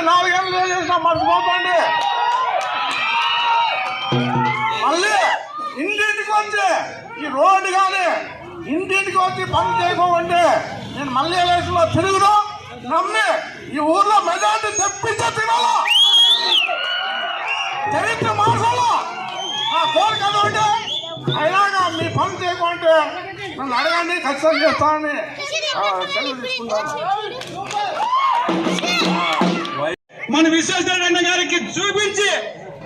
నాలుగు నాలుగేళ్ళు నేను చేసిన మర్చిపోకండి మళ్ళీ ఇంటింటికి వచ్చి ఈ రోడ్డు కానీ ఇంటింటికి వచ్చి పని చేయకోమండి నేను మళ్ళీ ఎలక్షన్లో తిరుగుదు నమ్మి ఈ ఊర్లో మెజార్టీ తెప్పించే తినాలా? చరిత్ర మార్చాలా నా కోరిక అదొకటి అయినాగా మీ పని చేయకుంటే నన్ను అడగండి ఖచ్చితంగా చేస్తానని సెలవు తీసుకుంటాను. మన విశ్వేశ్వరరెడ్డి గారికి చూపించి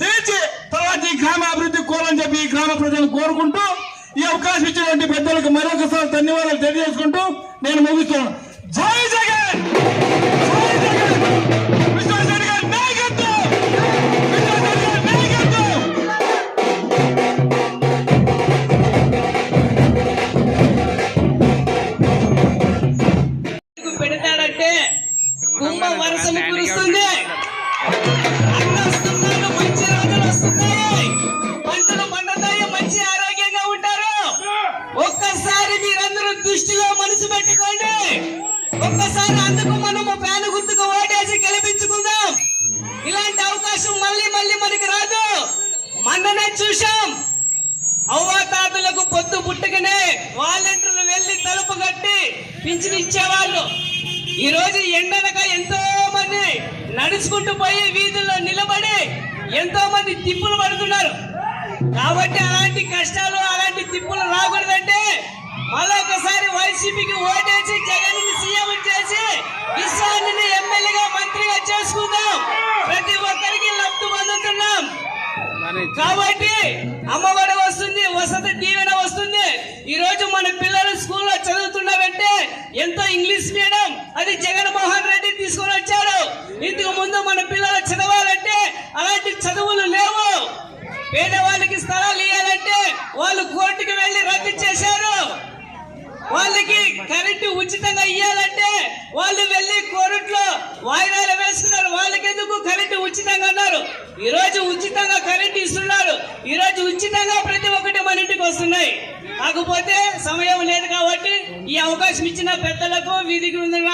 తెచ్చి తర్వాత ఈ గ్రామ అభివృద్ధి కోరని చెప్పి ఈ గ్రామ ప్రజలు కోరుకుంటూ ఈ అవకాశం ఇచ్చినటువంటి పెద్దలకు మరొకసారి ధన్యవాదాలు తెలియజేసుకుంటూ నేను ముగిస్తున్నాను. జై జగన్! ఒక్కసారి అందుకు మనము ఫ్యాన్ గుర్తుకు ఓటేసి గెలిపించుకుందాం. ఇలాంటి అవకాశం మళ్ళీ మళ్ళీ మనకి రాదు. మననే చూశాం. అవ్వాతాతలకు పొద్దు పుట్టకనే వాలంటీర్లు వెళ్ళి తలుపు కట్టి పింఛన్ ఇచ్చేవాళ్ళు. ఈ రోజు ఎండనక ఎంతో మంది నడుచుకుంటూ పోయి వీధుల్లో నిలబడి ఎంతో మంది తిప్పులు పడుతున్నారు. కాబట్టి అలాంటి కష్టాలు అలాంటి తిప్పులు రాకూడదంటే మరొకసారి వైసీపీకి ఓటేసి జగన్ సీఎం చేసి విశ్వాన్ని ఎమ్మెల్యేగా మంత్రిగా చేసుకుందాం. ప్రతి ఒక్కరికి లబ్ధి పొందుతున్నాం. కాబట్టి అమ్మఒడి వస్తుంది వసతి దీవెన వస్తుంది. ఈ రోజు మన పిల్లలు స్కూల్లో చదువుతున్నారంటే ఎంతో ఇంగ్లీష్ మీడియం. అది జగన్మోహన్ రెడ్డి తీసుకొని వచ్చారు ఇంతకు ముందు మన పిల్లలు చదవాలంటే అలాంటి చదువులు లేవు. పేదవాళ్ళకి స్థలాలు ఇవ్వాలంటే వాళ్ళు కోర్టుకి వెళ్ళి రద్దు చేశారు. వాళ్ళకి కరెంటు ఉచితంగా ఇవ్వాలంటే వాళ్ళు వెళ్ళి కోర్టులో వాయిదాలు వేస్తున్నారు. వాళ్ళకి ఎందుకు కరెంటు ఉచితంగా అన్నారు? ఈరోజు ఉచితంగా కరెంటు ఇస్తున్నారు. ఈ రోజు ఉచితంగా ప్రతి ఒక్కటి మన ఇంటికి వస్తున్నాయి. కాకపోతే సమయం లేదు కాబట్టి ఈ అవకాశం ఇచ్చిన పెద్దలకు వీధికి ఉన్న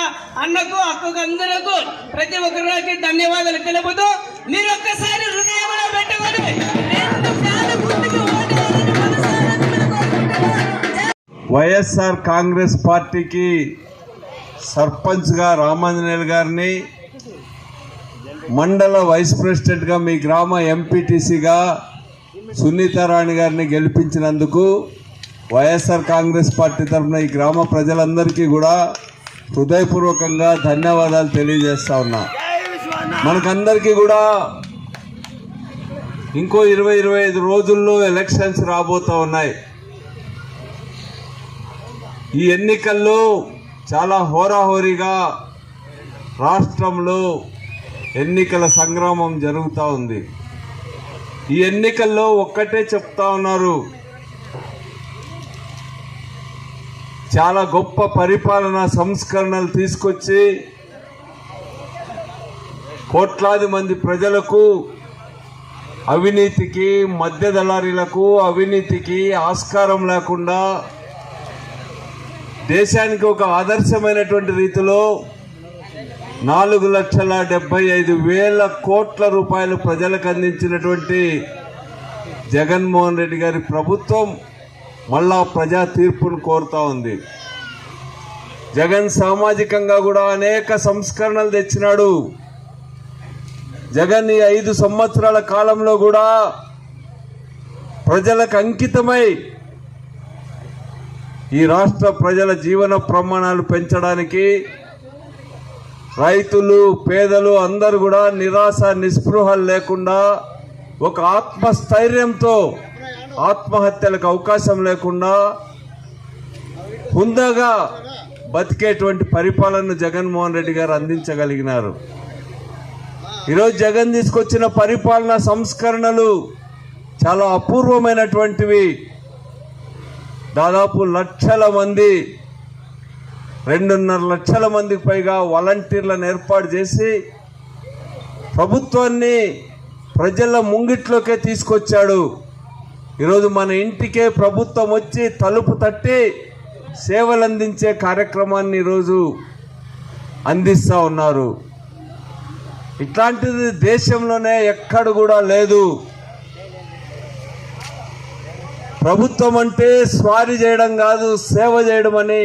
అన్నకు అక్కకు అందరకు ప్రతి ఒక్కరికి ధన్యవాదాలు తెలుపుతూ మీరు ఒక్కసారి హృదయంలో పెట్టుకోండి వైఎస్ఆర్ కాంగ్రెస్ పార్టీకి సర్పంచ్గా రామాంజనేయులు గారిని మండల వైస్ ప్రెసిడెంట్గా మీ గ్రామ ఎంపీటీసీగా సునీతారాణి గారిని గెలిపించినందుకు వైఎస్ఆర్ కాంగ్రెస్ పార్టీ తరఫున ఈ గ్రామ ప్రజలందరికీ కూడా హృదయపూర్వకంగా ధన్యవాదాలు తెలియజేస్తా ఉన్నా. మనకందరికీ కూడా ఇంకో ఇరవై ఇరవై ఐదు రోజుల్లో ఎలక్షన్స్ రాబోతూ ఉన్నాయి. ఈ ఎన్నికల్లో చాలా హోరాహోరీగా రాష్ట్రంలో ఎన్నికల సంగ్రామం జరుగుతూ ఉంది. ఈ ఎన్నికల్లో ఒక్కటే చెప్తా ఉన్నారు. చాలా గొప్ప పరిపాలన సంస్కరణలు తీసుకొచ్చి కోట్లాది మంది ప్రజలకు అవినీతికి మధ్య దళారీలకు అవినీతికి ఆస్కారం లేకుండా దేశానికి ఒక ఆదర్శమైనటువంటి రీతిలో నాలుగు లక్షల డెబ్బై ఐదు వేల కోట్ల రూపాయలు ప్రజలకు అందించినటువంటి జగన్మోహన్ రెడ్డి గారి ప్రభుత్వం మళ్ళా ప్రజా తీర్పును కోరుతా ఉంది. జగన్ సామాజికంగా కూడా అనేక సంస్కరణలు తెచ్చినాడు. జగన్ ఈ ఐదు సంవత్సరాల కాలంలో కూడా ప్రజలకు అంకితమై ఈ రాష్ట్ర ప్రజల జీవన ప్రమాణాలు పెంచడానికి రైతులు పేదలు అందరూ కూడా నిరాశ నిస్పృహలు లేకుండా ఒక ఆత్మస్థైర్యంతో ఆత్మహత్యలకు అవకాశం లేకుండా హుందాగా బతికేటువంటి పరిపాలనను జగన్మోహన్ రెడ్డి గారు అందించగలిగినారు. ఈరోజు జగన్ తీసుకొచ్చిన పరిపాలన సంస్కరణలు చాలా అపూర్వమైనటువంటివి. దాదాపు లక్షల మంది రెండున్నర లక్షల మందికి పైగా వాలంటీర్లను ఏర్పాటు చేసి ప్రభుత్వాన్ని ప్రజల ముంగిట్లోకే తీసుకొచ్చాడు. ఈరోజు మన ఇంటికే ప్రభుత్వం వచ్చి తలుపు తట్టి సేవలు అందించే కార్యక్రమాన్ని ఈరోజు అందిస్తూ ఉన్నారు. ఇట్లాంటిది దేశంలోనే ఎక్కడ కూడా లేదు. ప్రభుత్వం అంటే స్వారీ చేయడం కాదు సేవ చేయడం అని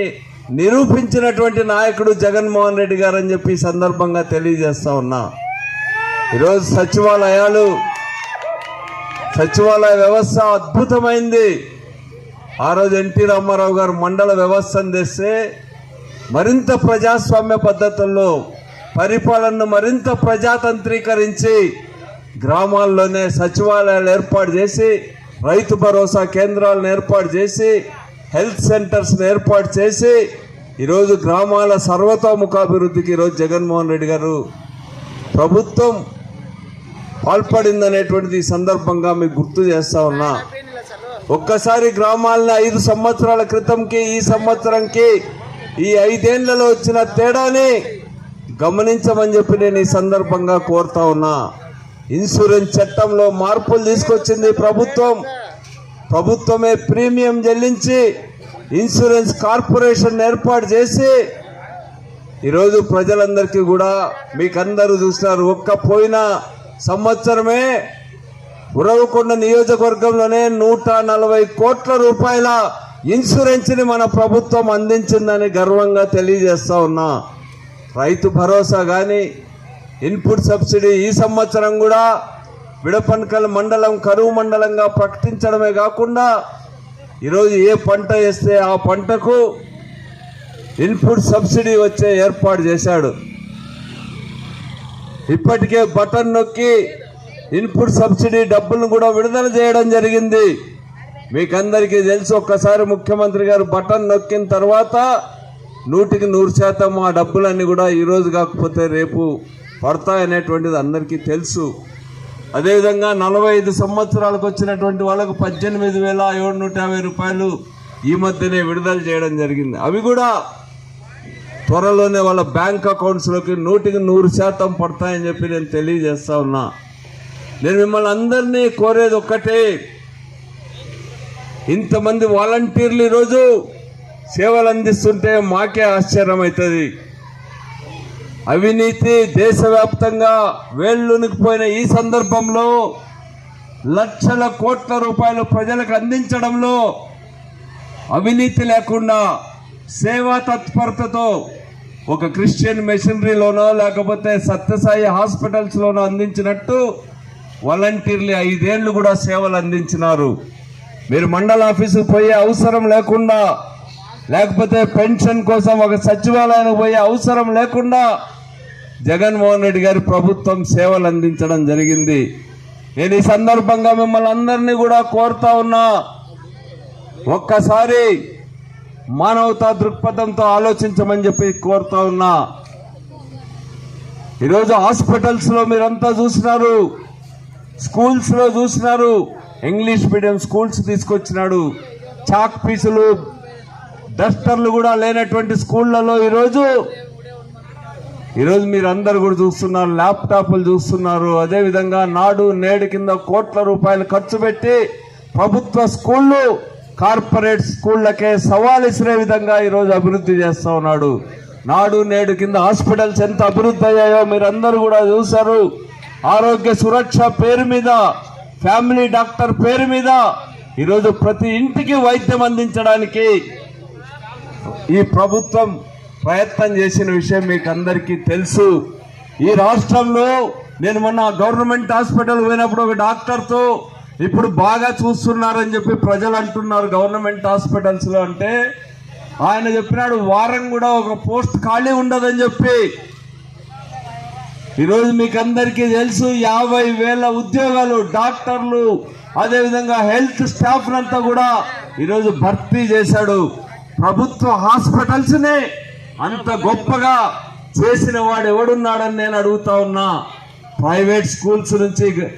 నిరూపించినటువంటి నాయకుడు జగన్మోహన్ రెడ్డి గారు అని చెప్పి సందర్భంగా తెలియజేస్తా ఉన్నా. ఈరోజు సచివాలయాలు సచివాలయ వ్యవస్థ అద్భుతమైంది. ఆ రోజు ఎన్టీ రామారావు గారు మండల వ్యవస్థను తెస్తే మరింత ప్రజాస్వామ్య పద్ధతుల్లో పరిపాలనను మరింత ప్రజాతంత్రీకరించి గ్రామాల్లోనే సచివాలయాలు ఏర్పాటు చేసి రైతు భరోసా కేంద్రాలను ఏర్పాటు చేసి హెల్త్ సెంటర్స్ని ఏర్పాటు చేసి ఈరోజు గ్రామాల సర్వతోముఖాభివృద్ధికి ఈరోజు జగన్మోహన్ రెడ్డి గారు ప్రభుత్వం పాల్పడిందనేటువంటిది ఈ సందర్భంగా మీకు గుర్తు చేస్తా ఉన్నా. ఒక్కసారి గ్రామాలని ఐదు సంవత్సరాల క్రితంకి ఈ సంవత్సరంకి ఈ ఐదేళ్ళలో వచ్చిన తేడాని గమనించమని చెప్పి నేను ఈ సందర్భంగా కోరుతా ఉన్నా. ఇన్సూరెన్స్ చట్టంలో మార్పులు తీసుకొచ్చింది ప్రభుత్వం. ప్రభుత్వమే ప్రీమియం చెల్లించి ఇన్సూరెన్స్ కార్పొరేషన్ ఏర్పాటు చేసి ఈరోజు ప్రజలందరికీ కూడా మీకందరూ చూసినారు. ఒక్క పోయిన సంవత్సరమే ఉరవకొండ నియోజకవర్గంలోనే నూట నలభై కోట్ల రూపాయల ఇన్సూరెన్స్ని మన ప్రభుత్వం అందించిందని గర్వంగా తెలియజేస్తా ఉన్నా. రైతు భరోసా కానీ ఇన్పుట్ సబ్సిడీ ఈ సంవత్సరం కూడా విడపన్కల్ మండలం కరువు మండలంగా ప్రకటించడమే కాకుండా ఈరోజు ఏ పంట వేస్తే ఆ పంటకు ఇన్పుట్ సబ్సిడీ వచ్చే ఏర్పాటు చేశాడు. ఇప్పటికే బటన్ నొక్కి ఇన్పుట్ సబ్సిడీ డబ్బులను కూడా విడుదల చేయడం జరిగింది. మీకందరికీ తెలుసు ఒక్కసారి ముఖ్యమంత్రి గారు బటన్ నొక్కిన తర్వాత నూటికి నూరు శాతం ఆ డబ్బులన్నీ కూడా ఈరోజు కాకపోతే రేపు పడతాయనేటువంటిది అందరికీ తెలుసు. అదేవిధంగా నలభై ఐదు సంవత్సరాలకు వచ్చినటువంటి వాళ్ళకు పద్దెనిమిది వేల ఏడు నూట యాభై రూపాయలు ఈ మధ్యనే విడుదల చేయడం జరిగింది. అవి కూడా త్వరలోనే వాళ్ళ బ్యాంక్ అకౌంట్స్లోకి నూటికి నూరు శాతం పడతాయని చెప్పి నేను తెలియజేస్తా ఉన్నా. నేను మిమ్మల్ని అందరినీ కోరేది ఒక్కటే ఇంతమంది వాలంటీర్లు ఈరోజు సేవలు అందిస్తుంటే మాకే ఆశ్చర్యం అవుతుంది అవినీతి దేశవ్యాప్తంగా వేళ్ళునికిపోయిన ఈ సందర్భంలో లక్షల కోట్ల రూపాయలు ప్రజలకు అందించడంలో అవినీతి లేకుండా సేవా తత్పరతతో ఒక క్రిస్టియన్ మెషినరీలోనో లేకపోతే సత్యసాయి హాస్పిటల్స్లోనో అందించినట్టు వాలంటీర్లు ఐదేళ్ళు కూడా సేవలు అందించినారు. మీరు మండల ఆఫీసుకు పోయే అవసరం లేకుండా లేకపోతే పెన్షన్ కోసం ఒక సచివాలయానికి పోయే అవసరం లేకుండా జగన్మోహన్ రెడ్డి గారి ప్రభుత్వం సేవలు అందించడం జరిగింది. నేను ఈ సందర్భంగా మిమ్మల్ని అందరినీ కూడా కోరుతా ఉన్నా ఒక్కసారి మానవతా దృక్పథంతో ఆలోచించమని చెప్పి కోరుతా ఉన్నా. ఈరోజు హాస్పిటల్స్లో మీరంతా చూసినారు స్కూల్స్లో చూసినారు ఇంగ్లీష్ మీడియం స్కూల్స్ తీసుకొచ్చినాడు. చాక్ పీసులు డస్టర్లు కూడా లేనటువంటి స్కూళ్ళలో ఈరోజు ఈరోజు మీరు అందరు కూడా చూస్తున్నారు ల్యాప్టాప్లు చూస్తున్నారు. అదేవిధంగా నాడు నేడు కింద కోట్ల రూపాయలు ఖర్చు పెట్టి ప్రభుత్వ స్కూళ్ళు కార్పొరేట్ స్కూళ్ళకే సవాల్ ఇసిరే విధంగా ఈరోజు అభివృద్ధి చేస్తూ ఉన్నాడు. నాడు నేడు కింద హాస్పిటల్స్ ఎంత అభివృద్ధి అయ్యాయో మీరందరూ కూడా చూశారు. ఆరోగ్య సురక్ష పేరు మీద ఫ్యామిలీ డాక్టర్ పేరు మీద ఈరోజు ప్రతి ఇంటికి వైద్యం అందించడానికి ఈ ప్రభుత్వం ప్రయత్నం చేసిన విషయం మీకు అందరికీ తెలుసు. ఈ రాష్ట్రంలో నేను మొన్న గవర్నమెంట్ హాస్పిటల్ పోయినప్పుడు ఒక డాక్టర్తో ఇప్పుడు బాగా చూస్తున్నారని చెప్పి ప్రజలు అంటున్నారు గవర్నమెంట్ హాస్పిటల్స్లో అంటే. ఆయన చెప్పినాడు వారం కూడా ఒక పోస్ట్ ఖాళీ ఉండదని చెప్పి. ఈరోజు మీకు అందరికీ తెలుసు యాభై వేల ఉద్యోగాలు డాక్టర్లు అదేవిధంగా హెల్త్ స్టాఫ్లంతా కూడా ఈరోజు భర్తీ చేశాడు. ప్రభుత్వ హాస్పిటల్స్నే అంత గొప్పగా చేసిన వాడు ఎవడున్నాడని నేను అడుగుతా ఉన్నా. ప్రైవేట్ స్కూల్స్ నుంచి